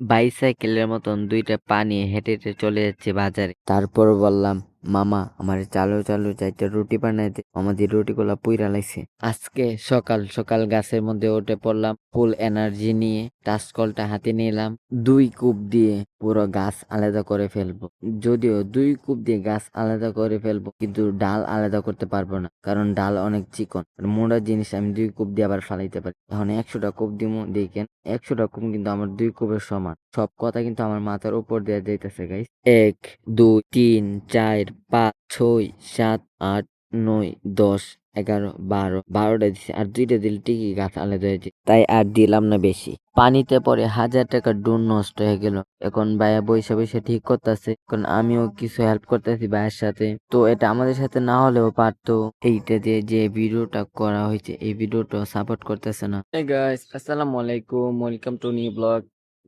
বাইসাইকেলের মতন দুইটা পানি হেঁটে হেঁটে চলে যাচ্ছে বাজারে। তারপর বললাম মামা, আমার চালু চালু, চাইতে রুটি বানাইতে। আমাদের রুটিগুলা পুইরা লাগছে আজকে সকাল সকাল গাছের মধ্যে উঠে পড়লাম, ফুল এনার্জি নিয়ে টাচকলটা হাতে নিলাম। দুই কূপ দিয়ে পুরো গাছ আলাদা করে ফেলব। যদিও দুই কূপ দিয়ে গাছ আলাদা করে ফেলব, কিন্তু ডাল আলাদা করতে পারব না, কারণ ডাল অনেক চিকন। মোড়া জিনিস আমি দুই কূপ দিয়ে আবার ফালাইতে পারি। এখন একশোটা কূপ দিব দেখেন, একশোটা কূপ কিন্তু আমার দুই কূপের সমান। সব কথা কিন্তু আমার মাথার উপর দিয়ে যাইতেছে গাইস এক, দুই, তিন, চার পাঁচ, ছয়, সাত, আট, নয়, দশ, এগারো, বারো, বারোটা দিছি। আর দুইটা দিলে ঠিকই গাছ আলাদা হয়েছে তাই আর দিলাম না বেশি। পানিতে পরে হাজার টাকার ডুন নষ্ট হয়ে গেল। এখন ভাইয়া বৈশা বৈশা ঠিক করতেছে। এখন আমিও কিছু হেল্প করতেছি ভাইয়ের সাথে। তো এটা আমাদের সাথে না হলেও পারতো। এইটা দিয়ে যে ভিডিওটা করা হয়েছে, এই ভিডিওটা সাপোর্ট করতেছে না। গাইস আসসালামু আলাইকুম। Welcome to new blog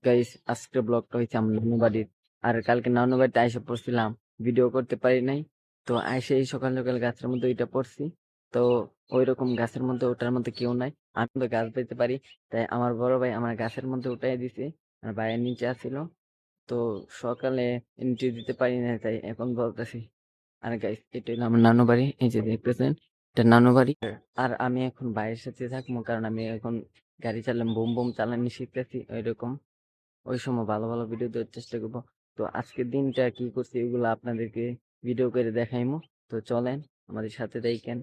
guys আজকের ব্লগটা হয়েছে আমার নানু বাড়ির আর কালকে নানু বাড়িতে আইসে পড়ছিলাম। ভিডিও করতে পারি নাই। তো আইসে এই সকাল সকাল গাছের মধ্যে ওইটা পড়ছি। তো ওই রকম গাছের মধ্যে ওটার মধ্যে কেউ নাই। আমি তো গাছ পেতে পারি। তাই আমার বড় ভাই আমার গাছের মধ্যে উঠাই দিছে। আর ভাইয়ের নিচে আসছিল তো সকালে নিচে দিতে পারি না তাই এখন বলতেছি। আর গাইস এটা হলো আমার নানু বাড়ি। এই যে দেখতেছেন এটা নানু বাড়ি। আর আমি এখন ভাইয়ের সাথে থাকব কারণ আমি এখন গাড়ি চালাম বুম বুম চালানি শিখতেছি ওইরকম। ওই সময় ভালো ভালো ভিডিও দেওয়ার চেষ্টা করব। তো আজকের দিনটা কি করছি এগুলো আপনাদেরকে ভিডিও করে দেখাইমো। তো চলেন আমাদের সাথে দেখেন।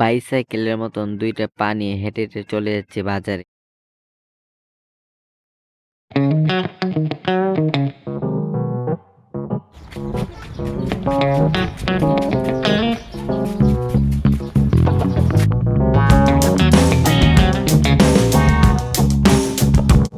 বাইসাইকেলের মতন দুইটা পানি হেঁটে হেঁটে চলে যাচ্ছে বাজারে।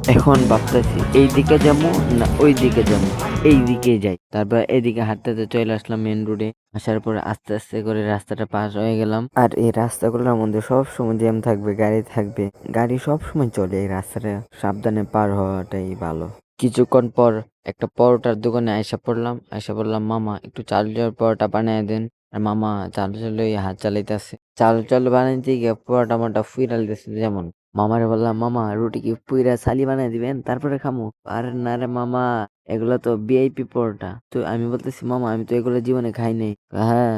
এখন ভাবতেছি এই দিকে যাব না ওই দিকে যাব? এই দিকে যাই। তারপর এদিকে হাঁটতে চলে আসলাম মেন রোডে আসার পর আস্তে আস্তে করে রাস্তাটা পাস হয়ে গেলাম। আর এই রাস্তাগুলোর মধ্যে সব সময় জ্যাম থাকবে, গাড়ি থাকবে। গাড়ি সব সময় চলে এই রাস্তাটা। সাবধানে পার হওয়াটাই ভালো। কিছুক্ষণ পর একটা পরোটার দোকানে আয়সা পড়লাম। আয়সা পড়লাম মামা, একটু চাল চালু পরোটা বানিয়ে দেন। আর মামা চাল চালু হাত চালাইতেছে। চাল চাল বানাইতে গিয়ে পরোটা মোটা ফুইরাল দিতেছে যেমন। মামারে বললাম, মামা, রুটি কি পুইরা সালি বানাই দিবেন? তারপরে খামু। আর না রে মামা, এগুলো তো ভিআইপি পরোটা। তো আমি বলতেছি, মামা, আমি তো এগুলো জীবনে খাই নাই। হ্যাঁ?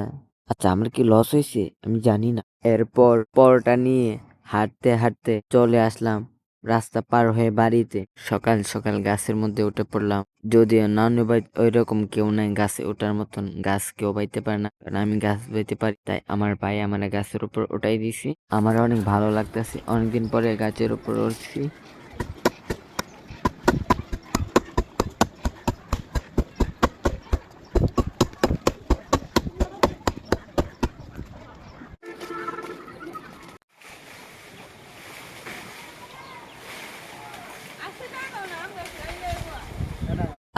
আচ্ছা আমার কি লস হয়েছে? আমি জানি না। এরপর পরোটা নিয়ে হাঁটতে হাঁটতে চলে আসলাম। রাস্তা পার হয়ে বাড়িতে সকাল সকাল গাছের মধ্যে উঠে পড়লাম। যদিও নানু ভাই ওই রকম কেউ নাই, গাছে ওঠার মতন গাছ কেউ বাইতে পারে না। কারণ আমি গাছ বাইতে পারি, তাই আমার ভাই আমার গাছের উপর ওটাই দিছি। আমার অনেক ভালো লাগতেছে। অনেকদিন পরে গাছের উপর উঠছি।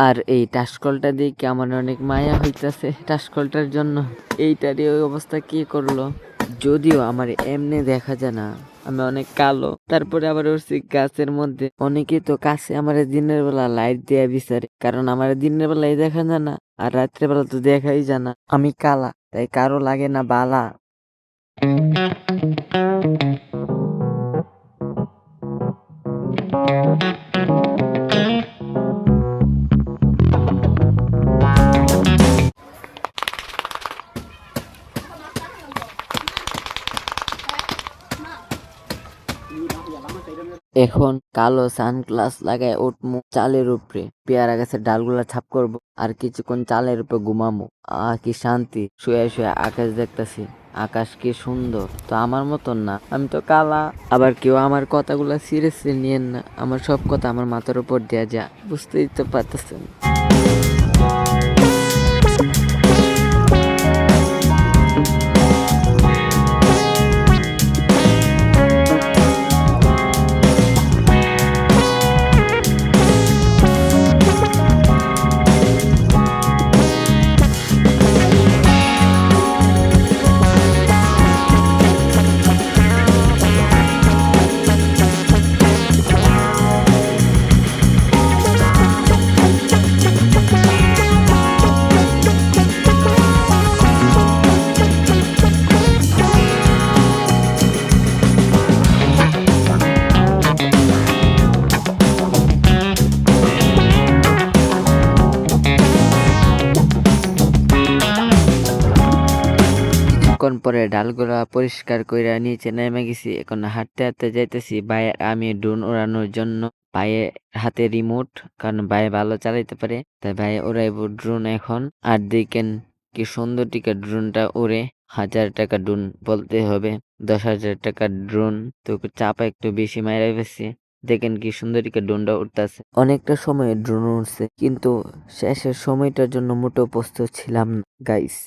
আর এই টাসকলটা দেখে আমার অনেক মায়া হইতাছে? টাসকলটার জন্য এইটারই ওই অবস্থা কি করল? যদিও আমার এমনি দেখা যায় না, আমি অনেক কালো। তারপরে আবার উঠছি গাছের মধ্যে, অনেকে তো কাছে আমার দিনের বেলা লাইট দেয়া বিচারে, কারণ আমার দিনের বেলায় দেখা যায় না, আর রাত্রে বেলা তো দেখাই যায় না। আমি কালা, তাই কারও লাগে না বালা। এখন কালো সানগ্লাস লাগায় উঠমু চালের উপরে। পেয়ারা গাছের ডালগুলা ছাপ করব আর কিছুক্ষণ চালের উপরে ঘুমামু। আহ, কি শান্তি! শুয়ে শুয়ে আকাশ দেখতেছি। আকাশ কি সুন্দর! তো আমার মতন না, আমি তো কালা। আবার কেউ আমার কথাগুলো সিরিয়াসলি নিয়েন না। আমার সব কথা আমার মাথার উপর দেয়া যা বুঝতেই তো পারতেছেন। কিছুক্ষণ পরে ডালগুলা পরিষ্কার কইরা নিচে নেমে গেছি। এখন হাঁটতে হাঁটতে যাইতেছি ভাই আমি ড্রোন উড়ানোর জন্য। ভাইয়ের হাতে রিমোট, কারণ ভাই ভালো চালাইতে পারে, তাই ভাই উড়াইব ড্রোন এখন। আর দেখেন কি সুন্দর টিকা ড্রোনটা উড়ে হাজার টাকা ড্রোন বলতে হবে, দশ হাজার টাকার ড্রোন। তো চাপা একটু বেশি মাইরা ফেলছি, দেখেন কি সুন্দর টিকা ড্রোনটা উঠতেছে অনেকটা সময় ড্রোন উঠছে কিন্তু শেষের সময়টার জন্য মোটেও প্রস্তুত ছিলাম না গাইস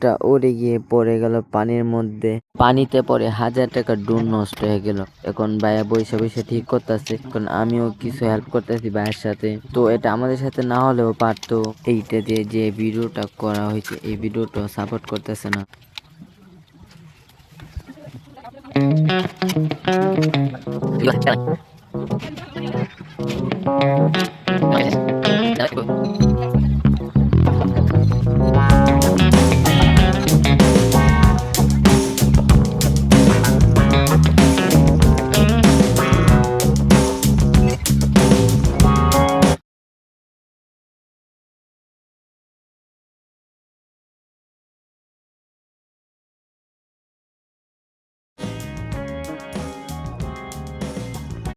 ড্রোনটা উড়ে গিয়ে পড়ে গেল পানির মধ্যে। পানিতে পড়ে হাজার টাকা ড্রোন নষ্ট হয়ে গেল। এখন ভাইয়া বসে বসে ঠিক করতেছে। এখন আমিও কিছু হেল্প করতেছি ভাইয়ের সাথে। তো এটা আমাদের সাথে না হলেও পারতো। এইটা দিয়ে যে ভিডিওটা করা হয়েছে, এই ভিডিওটা সাপোর্ট করতেছে না।